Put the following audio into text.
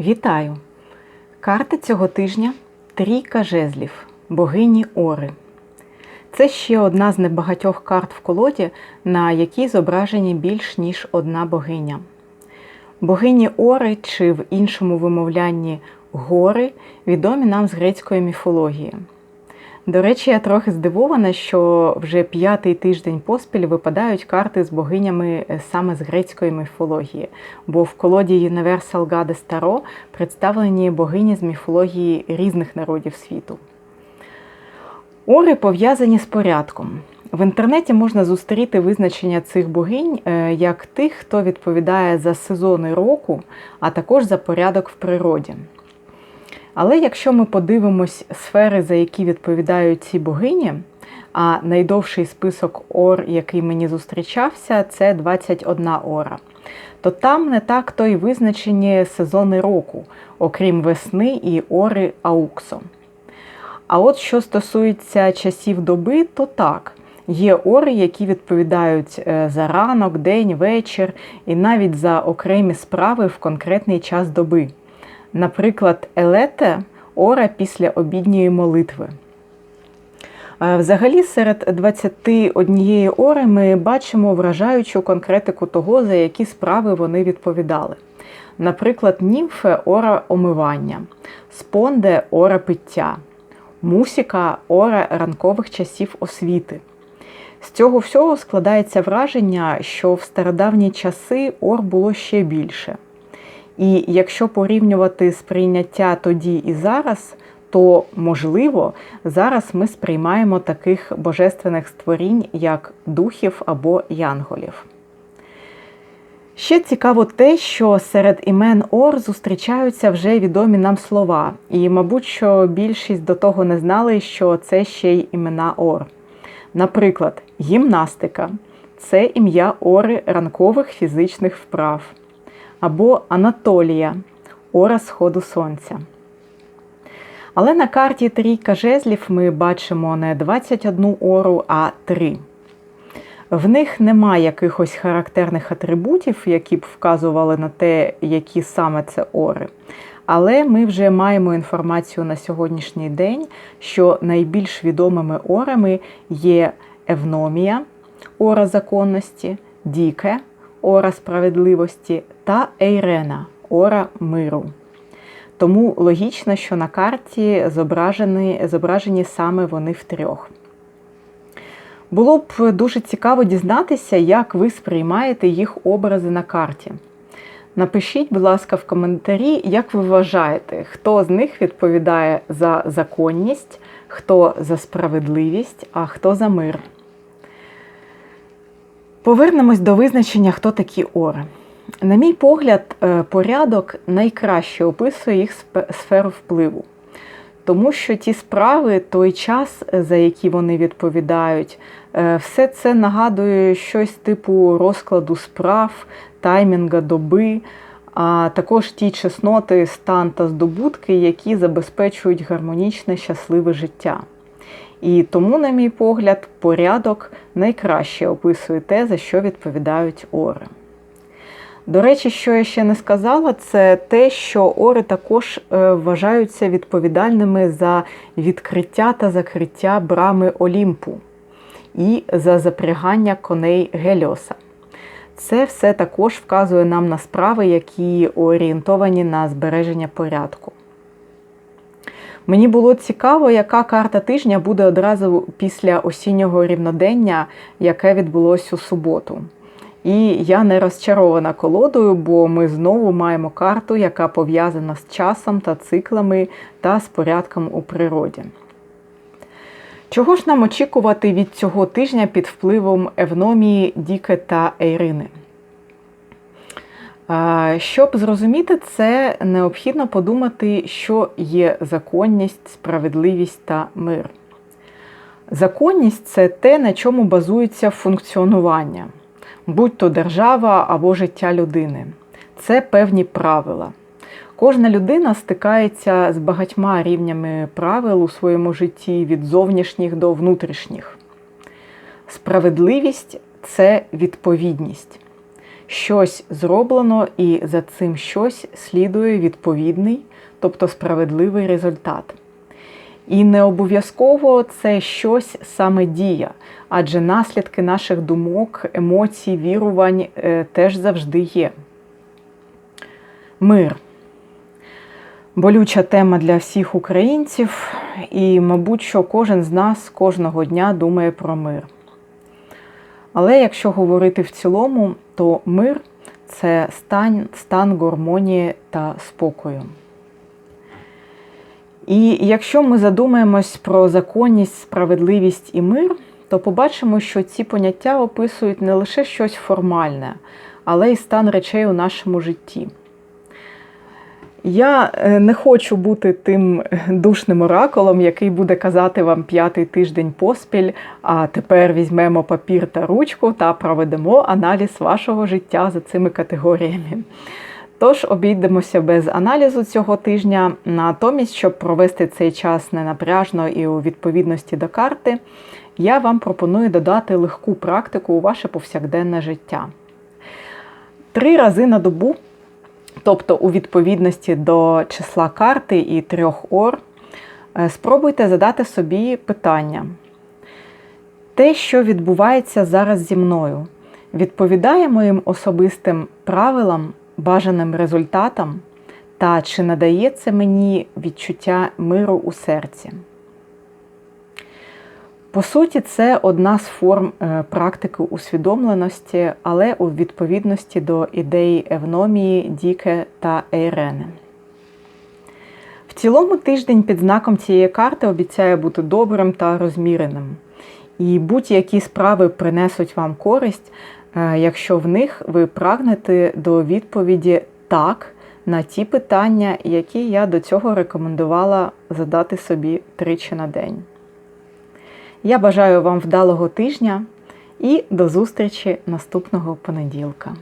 Вітаю! Карта цього тижня Трійка жезлів, богині Ори. Це ще одна з небагатьох карт в колоді, на якій зображені більш ніж одна богиня. Богині Ори чи в іншому вимовлянні гори відомі нам з грецької міфології. До речі, я трохи здивована, що вже п'ятий тиждень поспіль випадають карти з богинями е, саме з грецької міфології, бо в колоді Universal Goddess Tarot представлені богині з міфології різних народів світу. Ори пов'язані з порядком. В інтернеті можна зустріти визначення цих богинь е, як тих, хто відповідає за сезони року, а також за порядок в природі. Але якщо ми подивимось сфери, за які відповідають ці богині, а найдовший список ор, який мені зустрічався, це 21 ора, то там не так то й визначені сезони року, окрім весни і ори Ауксо. А от що стосується часів доби, то так. Є ори, які відповідають е, за ранок, день, вечір і навіть за окремі справи в конкретний час доби. Наприклад, елете ора після обідньої молитви. Взагалі, серед 21 ори ми бачимо вражаючу конкретику того, за які справи вони відповідали. Наприклад, німфе ора омивання, спонде ора пиття, мусіка ора ранкових часів освіти. З цього всього складається враження, що в стародавні часи ор було ще більше. І якщо порівнювати сприйняття тоді і зараз, то можливо зараз ми сприймаємо таких божественних створінь, як духів або янголів. Ще цікаво те, що серед імен Ор зустрічаються вже відомі нам слова, і, мабуть, що більшість до того не знали, що це ще й імена Ор. Наприклад, гімнастика це ім'я Ори ранкових фізичних вправ або Анатолія, ора сходу сонця. Але на карті трійка жезлів ми бачимо не 21 ору, а 3. В них немає якихось характерних атрибутів, які б вказували на те, які саме це ори. Але ми вже маємо інформацію на сьогоднішній день, що найбільш відомими орами є Евномія, ора законності, Діке, ора справедливості та Ейрена ора миру. Тому логічно, що на карті зображені, зображені саме вони втрьох. Було б дуже цікаво дізнатися, як ви сприймаєте їх образи на карті. Напишіть, будь ласка, в коментарі, як ви вважаєте, хто з них відповідає за законність, хто за справедливість, а хто за мир. Повернемось до визначення, хто такі ори. На мій погляд, е, порядок найкраще описує їх сферу впливу. Тому що ті справи, той час, е, за які вони відповідають, е, все це нагадує щось типу розкладу справ, таймінга доби, а також ті чесноти, стан та здобутки, які забезпечують гармонічне, щасливе життя. І тому, на мій погляд, порядок найкраще описує те, за що відповідають ори. До речі, що я ще не сказала, це те, що ори також е, вважаються відповідальними за відкриття та закриття брами Олімпу і за запрягання коней Геліоса. Це все також вказує нам на справи, які орієнтовані на збереження порядку. Мені було цікаво, яка карта тижня буде одразу після осіннього рівнодення, яке відбулося у суботу. І я не розчарована колодою, бо ми знову маємо карту, яка пов'язана з часом та циклами та з порядком у природі. Чого ж нам очікувати від цього тижня під впливом Евномії, Діке та Ейрини? Щоб зрозуміти це, необхідно подумати, що є законність, справедливість та мир. Законність це те, на чому базується функціонування, будь то держава або життя людини. Це певні правила. Кожна людина стикається з багатьма рівнями правил у своєму житті від зовнішніх до внутрішніх. Справедливість це відповідність. Щось зроблено, і за цим щось слідує відповідний, тобто справедливий результат. І не обов'язково це щось саме дія, адже наслідки наших думок, емоцій, вірувань е, теж завжди є. Мир. Болюча тема для всіх українців, і, мабуть, що кожен з нас кожного дня думає про мир. Але якщо говорити в цілому, то мир це стан, стан гармонії та спокою. І якщо ми задумаємось про законність, справедливість і мир, то побачимо, що ці поняття описують не лише щось формальне, але й стан речей у нашому житті. Я е, не хочу бути тим душним оракулом, який буде казати вам п'ятий тиждень поспіль, а тепер візьмемо папір та ручку та проведемо аналіз вашого життя за цими категоріями. Тож обійдемося без аналізу цього тижня. Натомість, щоб провести цей час ненапряжно і у відповідності до карти, я вам пропоную додати легку практику у ваше повсякденне життя. Три рази на добу, тобто у відповідності до числа карти і трьох ор, е, спробуйте задати собі питання. Те, що відбувається зараз зі мною, відповідає моїм особистим правилам бажаним результатам та чи надає це мені відчуття миру у серці. По суті, це одна з форм е, практики усвідомленості, але у відповідності до ідей евномії, Діке та Ейрени. В цілому тиждень під знаком цієї карти обіцяє бути добрим та розміреним. І будь-які справи принесуть вам користь, Е, якщо в них ви прагнете до відповіді так на ті питання, які я до цього рекомендувала задати собі тричі на день. Я бажаю вам вдалого тижня і до зустрічі наступного понеділка.